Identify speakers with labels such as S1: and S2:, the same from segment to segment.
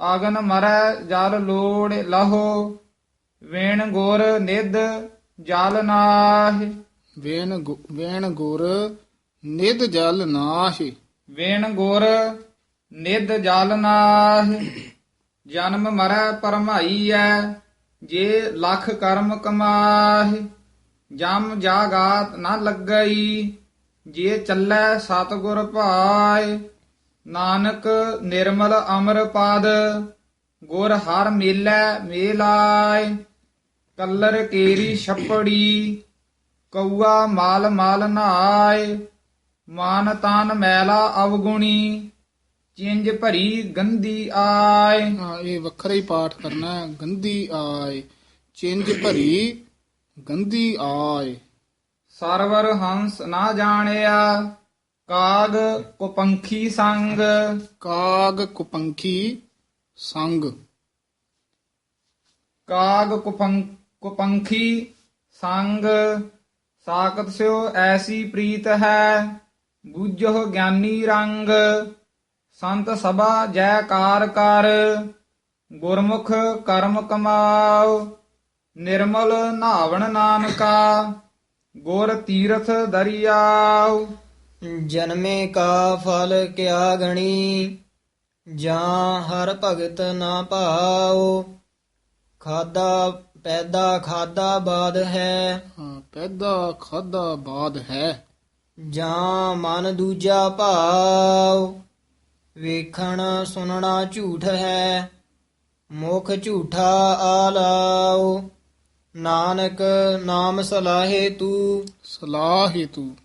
S1: ਆਗਨ ਮਰੈ ਜਲ ਲੋੜ ਲਹੋ ਵੇਣ ਗੁਰ ਨਿਧ ਜਲ ਨਾਹਿ।
S2: ਵੇਣ ਗੁ- ਵੇਣ ਗੁਰ ਨਿਧ ਜਲ ਨਾਹਿ।
S1: ਵੇਣ ਗੁਰ ਨਿਧ ਜਲ ਨਾਹਿ। ਜਨਮ ਮਰੈ ਪਰਮਾਈਐ ਜੇ ਲੱਖ ਕਰਮ ਕਮਾਹਿ। ਜਮ ਜਾਗਾਤ ਨਾ ਲੱਗਈ ਜੇ ਚੱਲੈ ਸਤਿਗੁਰ ਭਾਇ ਨਾਨਕ ਨਿਰਮਲ ਅਮਰ ਪਦ ਗੁਰ ਹਰ ਮੇਲੈ ਮੇਲਾਇ ਕਲਰ ਕੇਰੀ ਛਪੜੀ ਕਊਆ ਮਾਲ ਮਾਲ ਨਹਾਇ ਮਾਨ ਤਾਨ ਮੈਲਾ ਅਵਗੁਣੀ ਚਿੰਜ ਭਰੀ ਗੰਦੀ ਆਏ
S2: ਹਾਂ ਇਹ ਵੱਖਰਾ ਹੀ ਪਾਠ ਕਰਨਾ ਹੈ। ਗੰਦੀ ਆਏ ਚਿੰਜ ਭਰੀ ਗੰਦੀ ਆਏ
S1: ਸਰਵਰ ਹੰਸ ਨਾ ਜਾਣਿਆ ਕਾਗ ਕੁਪੰਖੀ ਸੰਗ।
S2: ਕਾਗ ਕੁਪੰਖੀ ਸੰਗ।
S1: ਕਾਗ ਕੁਪੰ ਕੁਪੰਖੀ ਸੰਗ। ਸਾਕਤ ਸਿਓ ਐਸੀ ਪ੍ਰੀਤ ਹੈ ਬੁੱਝੋ ਗਿਆਨੀ ਰੰਗ। ਸੰਤ ਸਭਾ ਜੈਕਾਰ ਕਰ ਗੁਰਮੁਖ ਕਰਮ ਕਮਾਓ ਨਿਰਮਲ ਨਾਵਣ ਨਾਨਕਾ ਗੁਰ ਤੀਰਥ ਦਰਿਆਉ।
S3: ਜਨਮੇ ਕਾ ਫਲ ਕਿਆ ਗਣੀ ਜਾਂ ਹਰ ਭਗਤ ਨਾ ਭਾਉ। ਖਾਦਾ ਪੈਦਾ ਖਾਦਾ ਬਾਦ ਹੈ।
S2: ਹਾਂ ਪੈਦਾ ਖਾਦਾ ਬਾਦ ਹੈ।
S3: ਜਾਂ ਮਨ ਦੂਜਾ ਭਾਉ। ਵੇਖਣ ਸੁਣਨਾ ਝੂਠ ਹੈ ਮੁਖ ਝੂਠਾ ਆਲਾਉ। ਨਾਨਕ ਨਾਮ ਸਲਾਹੇ ਤੂੰ।
S2: ਸਲਾਹ ਤੂੰ।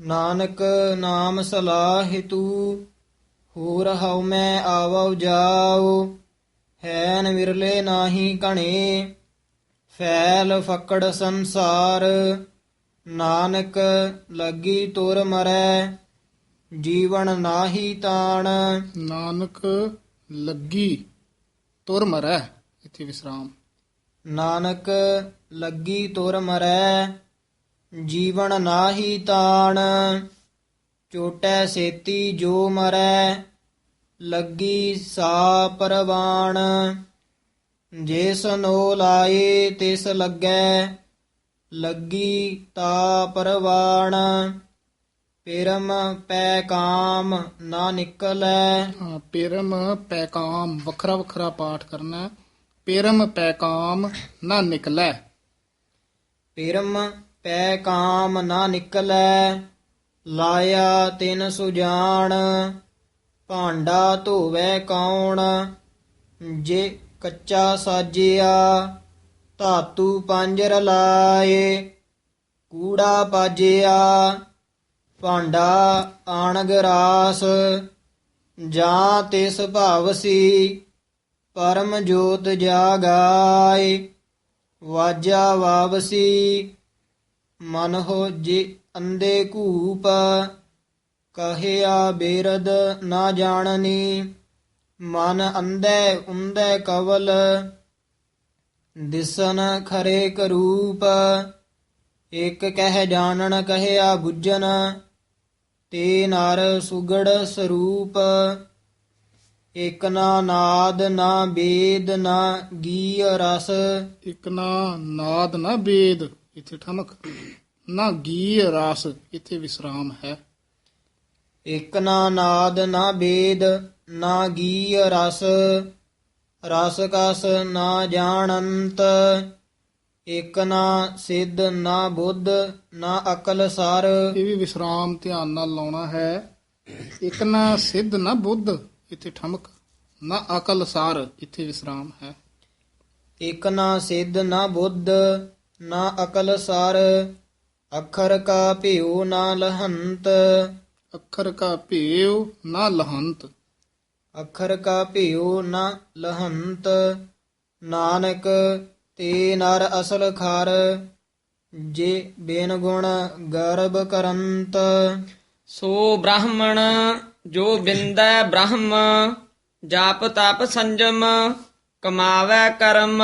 S3: ਨਾਨਕ ਨਾਮ ਸਲਾਹਿ ਤੂ ਹੋਰ ਹਉ ਮੈਂ ਆਵਉ ਜਾਉ ਹੈਨ ਵਿਰਲੇ ਨਾਹੀ ਕਣੇ ਫੈਲ ਫਕੜ ਸੰਸਾਰ ਨਾਨਕ ਲੱਗੀ ਤੁਰ ਮਰੈ ਜੀਵਨ ਨਾਹੀ ਤਾਣ।
S2: ਨਾਨਕ ਲੱਗੀ ਤੁਰ ਮਰੈ ਇੱਥੇ ਵਿਸਰਾਮ।
S3: ਨਾਨਕ ਲੱਗੀ ਤੁਰ ਮਰੈ ਜੀਵਨ ਨਾਹੀ ਤਾਣ ਚੋਟੈ ਸੇਤੀ ਜੋ ਮਰੈ ਲੱਗੀ ਸਾ ਪਰਵਾਣ। ਜਿਸ ਨੋ ਲਾਏ ਤਿਸ ਲੱਗੈ ਲੱਗੀ ਤਾ ਪਰਵਾਣ। ਪਰਮ ਪੈ ਕਾਮ ਨਾ ਨਿਕਲੈ।
S2: ਪੇਰਮ ਪੈਕਾਮ ਵੱਖਰਾ ਵੱਖਰਾ ਪਾਠ ਕਰਨਾ। ਪੇਰਮ ਪੈਕਾਮ ਨਾ ਨਿਕਲੈ।
S3: ਪਿਰਮ ਪੈ ਕਾਮ ਨਾ ਨਿਕਲੈ, ਲਾਇਆ ਤਿਨ ਸੁਜਾਨ ਭਾਂਡਾ ਧੋਵੈ ਕੌਣ, ਜੇ ਕੱਚਾ ਸਾਜਿਆ ਧਾਤੂ ਪੰਜਰ ਲਾਏ, ਕੂੜਾ ਪਾਜਿਆ, ਭਾਂਡਾ ਆਣਗ ਰਾਸ, ਜਾਂ ਤਿਸ ਭਾਵਸੀ ਪਰਮ ਜੋਤ ਜਾਗਾਏ, ਵਾਜਾ ਵਾਵਸੀ ਮਨ ਹੋ ਜੇ ਅੰਦੇ ਕੂਪ ਕਹਿਆ ਬੇਰਦ ਨਾ ਜਾਣਨੀ, ਮਨ ਅੰਧੈ ਉਂਦੇ ਕਵਲ, ਦਿਸਨ ਖਰੇ ਕਰੂਪ ਇਕ ਕਹਿ ਜਾਣਨ ਕਹਿਆ ਬੁੱਝਨ, ਤੇ ਨਰ ਸੁਗੜ ਸਰੂਪ, ਇਕ ਨਾ ਨਾਦ ਨਾ ਬੇਦ ਨਾ ਗੀ ਰਸ।
S2: ਇਕ ਨਾ ਨਾਦ ਨਾ ਬੇਦ। ਇੱਥੇ ਠਮਕ। ਨਾ ਗੀ ਰਸ ਇੱਥੇ ਵਿਸਰਾਮ ਹੈ।
S3: ਇਕ ਨਾ ਨਾਦ ਨਾ ਬੇਦ ਨਾ ਗੀ ਰਸ। ਰਸ ਕਸ ਨਾ ਜਾਣੰਤ। ਇਕ ਨਾ ਸਿੱਧ ਨਾ ਬੁੱਧ ਨਾ ਅਕਲ ਸਰ।
S2: ਇਹ ਵੀ ਵਿਸਰਾਮ ਧਿਆਨ ਨਾਲ ਲਾਉਣਾ ਹੈ। ਇਕ ਨਾ ਸਿੱਧ ਨਾ ਬੁੱਧ ਇੱਥੇ ਠਮਕ। ਨਾ ਅਕਲ ਸਾਰ ਇੱਥੇ ਵਿਸਰਾਮ ਹੈ।
S3: ਇਕ ਨਾ ਸਿੱਧ ਨਾ ਬੁੱਧ ਨਾ ਅਕਲ ਸਰ ਅਖਰ ਕਾ ਭਿਉ ਨਾ ਲਹੰਤ।
S2: ਅੱਖਰ ਕਾ ਭੇਵ ਨਾ ਲਹੰਤ।
S3: ਅਖਰ ਕਾ ਭਿਉ ਨਾ ਲਹੰਤ। ਨਾਨਕ ਤੇ ਨਰ ਅਸਲ ਖਰ ਜੇ ਬੇਨ ਗੁਣ ਗਰਭ ਕਰੰਤ।
S4: ਸੋ ਬ੍ਰਾਹਮਣ ਜੋ ਬਿੰਦੈ ਬ੍ਰਹਮ ਜਾਪ ਤਪ ਸੰਜਮ ਕਮਾਵੈ ਕਰਮ।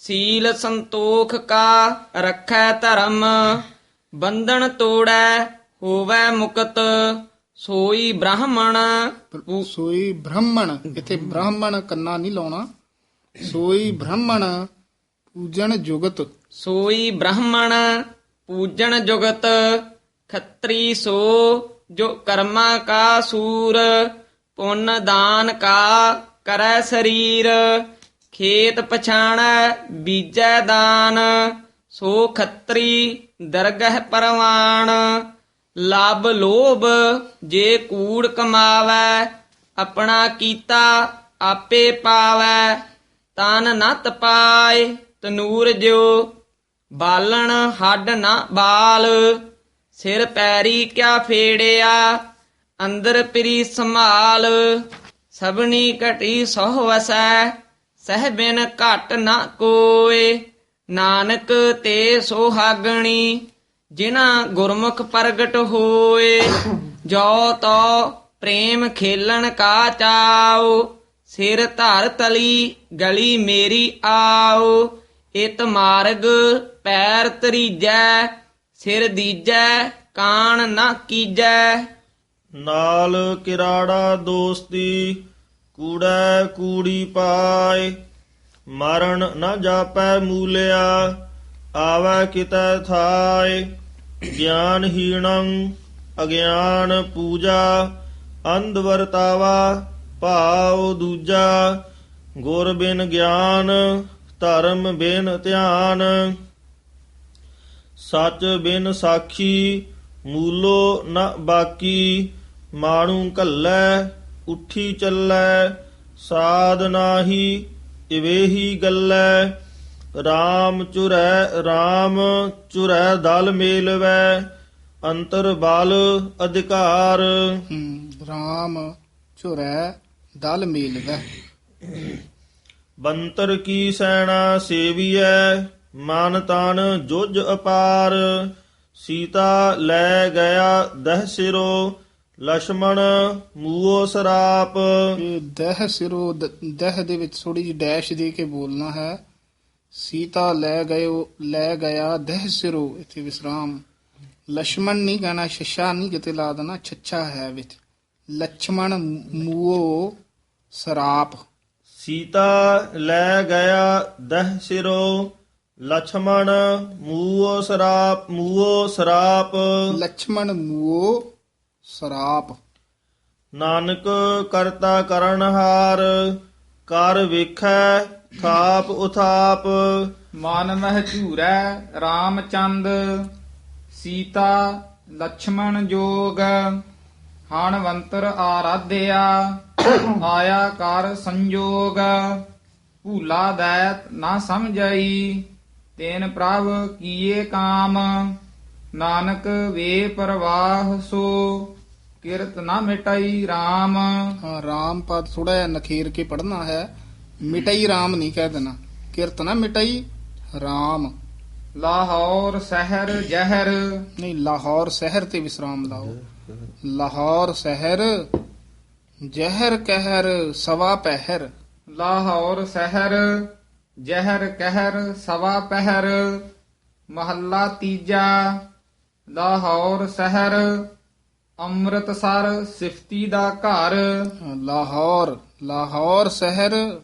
S4: ਸੀਲ ਸੰਤੋਖ ਕਾ ਰੱਖੈ ਧਰਮ ਬੰਧਨ ਤੋੜੈ ਹੋਵੈ ਮੁਕਤ ਸੋਈ ਬ੍ਰਾਹਮਣ
S2: ਸੋਈ ਬ੍ਰਾਹਮਣ ਇੱਥੇ ਬ੍ਰਾਹਮਣ ਕੰਨਾ ਨਹੀਂ ਲਾਉਣਾ। ਸੋਈ ਬ੍ਰਾਹਮਣ ਪੂਜਨ ਜੁਗਤ।
S4: ਸੋਈ ਬ੍ਰਾਹਮਣ ਪੂਜਨ ਜੁਗਤ ਖੱਤਰੀ ਸੋ ਜੋ ਕਰਮਾ ਕਾ ਸੂਰ ਪੁੰਨ ਦਾਨ ਕਾ ਕਰੈ ਸਰੀਰ। ਖੇਤ ਪਛਾਣੈ, ਬੀਜੈ ਦਾਨ, ਸੋ ਖੱਤਰੀ ਦਰਗਹ ਪਰਵਾਨ। ਲਬ ਲੋਭ ਜੇ ਕੂੜ ਕਮਾਵੈ, ਆਪਣਾ ਕੀਤਾ ਆਪੇ ਪਾਵੈ। ਤਨ ਨਤ ਪਾਏ, ਤਨੂਰ ਜਿਉ, ਬਾਲਣ ਹੱਡ ਨਾ ਬਾਲ। ਸਿਰ ਪੈਰੀ ਕਿਆ ਫੇੜਿਆ, ਅੰਦਰ ਪ੍ਰੀ ਸੰਭਾਲ। ਸਭਨੀ ਘਟੀ ਸੋਹ ਵਸੈ ਸਹਿਬਿਨ ਘਟ ਨਾ ਕੋਏ, ਨਾਨਕ ਤੇ ਸੋਹਾਗਣੀ, ਜਿਨ੍ਹਾਂ ਗੁਰਮੁਖ ਪ੍ਰਗਟ ਹੋਏ। ਜੋ ਤੋ ਪ੍ਰੇਮ ਖੇਲਣ ਕਾ ਚਾਓ ਸਿਰ ਧਰ ਤਲੀ ਗਲੀ ਮੇਰੀ ਆਓ ਇਤ ਮਾਰਗ ਪੈਰ ਤਰੀਜੈ, ਸਿਰ ਦੀਜੈ ਕਾਣ ਨਾ ਕੀਜੈ।
S5: ਨਾਲ ਕਿਰਾੜਾ ਦੋਸਤੀ ਕੂੜੈ ਕੂੜੀ ਪਾਏ, ਮਰਨ ਨਾ ਜਾਪੈ ਮੂਲਿਆ, ਆਵੈ ਕਿਤੈ ਥਾਏ। ਗਿਆਨ ਹੀਣੰ ਅਗਿਆਨ ਪੂਜਾ, ਅੰਧ ਵਰਤਾਵਾ ਭਾਉ ਦੂਜਾ। ਗੁਰ ਬਿਨ ਗਿਆਨ, ਧਰਮ ਬਿਨ ਧਿਆਨ। ਸੱਚ ਬਿਨ ਸਾਖੀ, ਮੂਲੋ ਨ ਬਾਕੀ। ਮਾਣੂ ਕੱਲੈ ਉੱਠੀ ਚੱਲੈ ਸਾਧ ਨਾਹੀ ਇਵੇਹੀ ਗੱਲੈ। RAM ਚੁਰੈ RAM ਚੁਰੈ ਦਲ ਮੇਲਵੈ ਅੰਤਰ ਬਲ ਅਧਿਕਾਰ।
S2: ਰਾਮ ਝੁਰੈ ਦਲ ਮੇਲਵੈ।
S5: ਬੰਤਰ ਕੀ ਸੈਣਾ ਸੇਵੀਐ ਮਨ ਤਨ ਜੁਜ ਅਪਾਰ। ਸੀਤਾ ਲੈ ਗਿਆ ਦਹ ਸਿਰੋ ਲక్ష్మణ ਮੂਓ ਸਰਾਪ।
S2: ਦਹਿ ਦਹ ਸਿਰੋ ਦਹ ਦੇ ਵਿੱਚ ਥੋੜੀ ਜਿਹੀ ਡੈਸ਼ ਦੇ ਕੇ ਬੋਲਣਾ ਹੈ। ਸੀਤਾ ਲੈ ਗਏ ਲੈ ਗਿਆ ਦਹਿ ਸਿਰੋ ਇੱਥੇ ਵਿਸਰਾਮ। ਲక్ష్మణ ਨਹੀਂ ਕਹਿਣਾ ਸ਼ਸ਼ਾ ਨਹੀਂ ਕਿਤੇ ਲਾ ਦੇਣਾ ਛੱਛਾ ਹੈ ਵਿੱਚ। ਲਛਮਣ ਮੂਓ ਸਰਾਪ।
S5: ਸੀਤਾ ਲੈ ਗਿਆ ਦਹਿ ਸਿਰੋ। ਲਛਮਣ ਮੂਓ ਸਰਾਪ ਮੂਓ ਸਰਾਪ।
S2: ਲਛਮਣ ਮੂਓ ਸਰਾਪ।
S5: ਨਾਨਕ ਕਰਤਾ ਕਰਨ ਹਾਰ ਕਰ ਵੇਖੈ ਥਾਪ ਉਥਾਪ।
S1: ਮਨ ਮਹਿ ਝੂਰੈ ਰਾਮਚੰਦ ਸੀਤਾ ਲక్ష్మణ ਜੋਗ ਹਾਣਵੰਤਰ ਆਰਾਧਿਆ ਆਇਆ ਕਰ ਸੰਜੋਗ। ਭੂਲਾ ਦੈਤ ਨਾ ਸਮਝਈ ਤੇਨ ਪ੍ਰਭ ਕੀਏ ਕਾਮ ਨਾਨਕ ਵੇ ਪਰਵਾਹ ਸੋ। ਕਿਰਤ ਨਾ ਮਿਟਈ RAM
S2: ਹਾਂ ਰਾਮ ਪਦ ਥੋੜਾ ਜਿਹਾ ਨਖੇਰ ਕੇ ਪੜਨਾ ਹੈ। ਮਿਟਈ ਰਾਮ ਨਹੀਂ ਕਹਿ ਦੇਣਾ। ਕਿਰਤ ਨਾ ਮਿਟਈ ਰਾਮ।
S1: ਲਾਹੌਰ ਸ਼ਹਿਰ ਜ਼ਹਿਰ।
S2: ਨਹੀਂ ਲਾਹੌਰ ਸ਼ਹਿਰ ਤੇ ਵਿਸਰਾਮ ਲਾਓ। ਲਾਹੌਰ ਸ਼ਹਿਰ ਜ਼ਹਿਰ ਕਹਿਰ ਸਵਾ ਪਹਿਰ।
S1: ਲਾਹੌਰ ਸ਼ਹਿਰ ਜ਼ਹਿਰ ਕਹਿਰ ਸਵਾ ਪਹਿਰ। ਮਹੱਲਾ ਤੀਜਾ ਲਾਹੌਰ ਸ਼ਹਿਰ ਅੰਮ੍ਰਿਤਸਰ ਸਿਫਤੀ ਦਾ ਘਰ।
S2: ਲਾਹੌਰ ਲਾਹੌਰ ਸ਼ਹਿਰ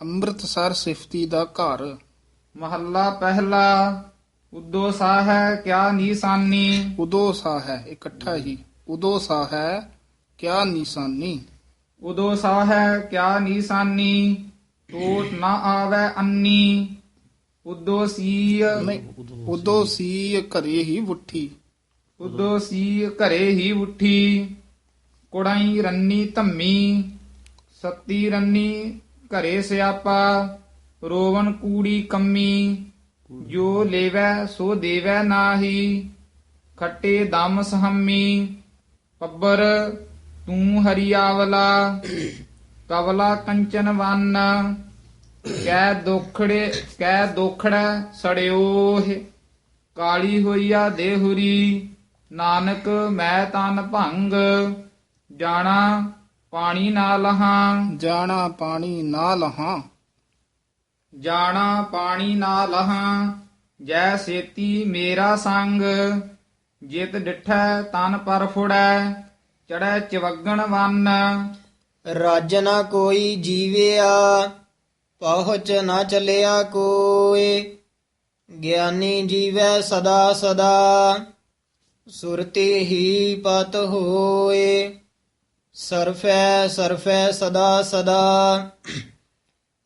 S2: ਅੰਮ੍ਰਿਤਸਰ ਸਿਫਤੀ ਦਾ ਘਰ।
S1: ਮਹੱਲਾ ਪਹਿਲਾ ਉਦੋ ਸਾਹੈ ਕਿਆ ਨੀਸਾਨੀ।
S2: ਉਦੋ ਸਾ ਹੈ ਇਕੱਠਾ ਹੀ। ਉਦੋ ਸਾ ਹੈ ਕਿਆ ਨਿਸ਼ਾਨੀ।
S1: ਉਦੋ ਸਾਹੈ ਕਿਆ ਨੀਸਾਨੀ। ਟੋਟ ਨਾ ਆਵੈ ਅੰਨੀ। ਉਦੋ ਸੀ
S2: ਨਹੀਂ ਉਦੋ ਸੀ ਘਰੇ ਹੀ ਉੱਠੀ।
S1: ਉਦੋ ਸੀ ਘਰੇ ਹੀ ਉਠੀ। ਕੁੜਾਈ ਰੰਨੀ ਧੰਮੀ, ਸੱਤੀ ਰੰਨੀ ਘਰੇ ਸਿਆਪਾ ਰੋਵਨ ਕੂੜੀ ਕੰਮੀ, ਜੋ ਲੇਵੈ ਸੋ ਦੇਵੈ ਨਾਹੀ, ਖੱਟੇ ਦਮ ਸਹੰਮੀ, ਪੱਬਰ ਤੂੰ ਹਰੀਆਵਲਾ ਕਵਲਾ ਕੰਚਨ ਵੰਨ ਕੈ ਦੋਖੜੇ ਕੈ ਦੋਖੜਾ ਸੜਿਓਹ, ਕਾਲੀ ਹੋਈਆ ਦੇਹੁਰੀ। ਨਾਨਕ ਮੈਂ ਤਨ ਭੰਗ ਜਾਣਾ ਪਾਣੀ ਨਾ ਲਹਾਂ
S2: ਜਾਣਾ ਪਾਣੀ ਨਾ ਲਹਾਂ
S1: ਜਾਣਾ ਪਾਣੀ ਨਾ ਲਹਾਂ ਜੈ ਸੇਤੀ ਮੇਰਾ ਸੰਗ। ਜਿਤ ਡਿਠੈ ਤਨ ਪਰ ਫੁੜੈ ਚੜੈ ਚਵਗਣ ਵਨ।
S3: ਰਾਜ ਨਾ ਕੋਈ ਜੀਵਿਆ ਪਹੁੰਚ ਨਾ ਚਲਿਆ ਕੋਏ ਗਿਆਨੀ ਜੀਵੈ ਸਦਾ ਸਦਾ। ਸੁਰਤੀ ਹੀ ਪਤ ਹੋਏ, ਸਰਫੈ ਸਰਫੈ ਸਦਾ ਸਦਾ।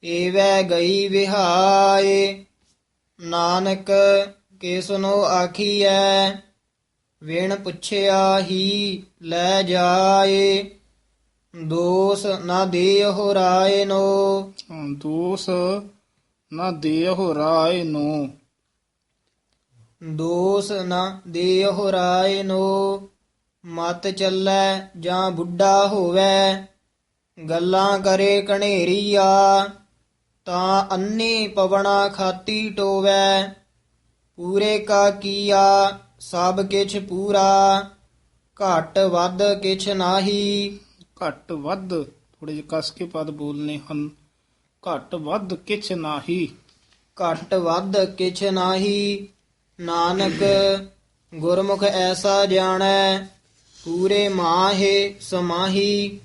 S3: ਏਵੈ ਗਈ ਵਿਹਾਏ, ਨਾਨਕ ਕੇ ਸੁਨੋ ਆਖੀਐ? ਵੇਣ ਪੁੱਛਿਆ ਹੀ ਲੈ ਜਾਏ, ਦੋਸ ਨਾ ਦੇਹੁ ਰਾਏ ਨੋ।
S2: ਦੋਸ ਨਾ ਦੇਹੁ ਰਾਏ ਨੂੰ।
S3: ਦੋਸ ਨਾ ਦੇਹੁ ਰਾਏ ਨੋ ਮਤ ਚੱਲੈ ਜਾਂ ਬੁੱਢਾ ਹੋਵੇ ਗੱਲਾਂ ਕਰੇ ਕਣੇਰੀਆ ਤਾਂ ਅੰਨੀ ਪਵਣਾ ਖਾਤੀ ਟੋਵੈ ਪੂਰੇ ਕਾ ਕੀਆ ਸਭ ਕਿਛ ਪੂਰਾ ਘਟ ਵੱਧ ਕਿਛ ਨਾਹੀ।
S2: ਘੱਟ ਵੱਧ ਥੋੜੇ ਜਿਹੇ ਕਸ ਕੇ ਪਦ ਬੋਲਨੇ ਹਨ। ਘੱਟ ਵੱਧ ਕਿਛ ਨਾਹੀ।
S3: ਘਟ ਵੱਧ ਕਿਛ ਨਾਹੀ। ਨਾਨਕ ਗੁਰਮੁਖ ਐਸਾ ਜਾਣੈ ਪੂਰੇ ਮਾਹੇ ਸਮਾਹੀ।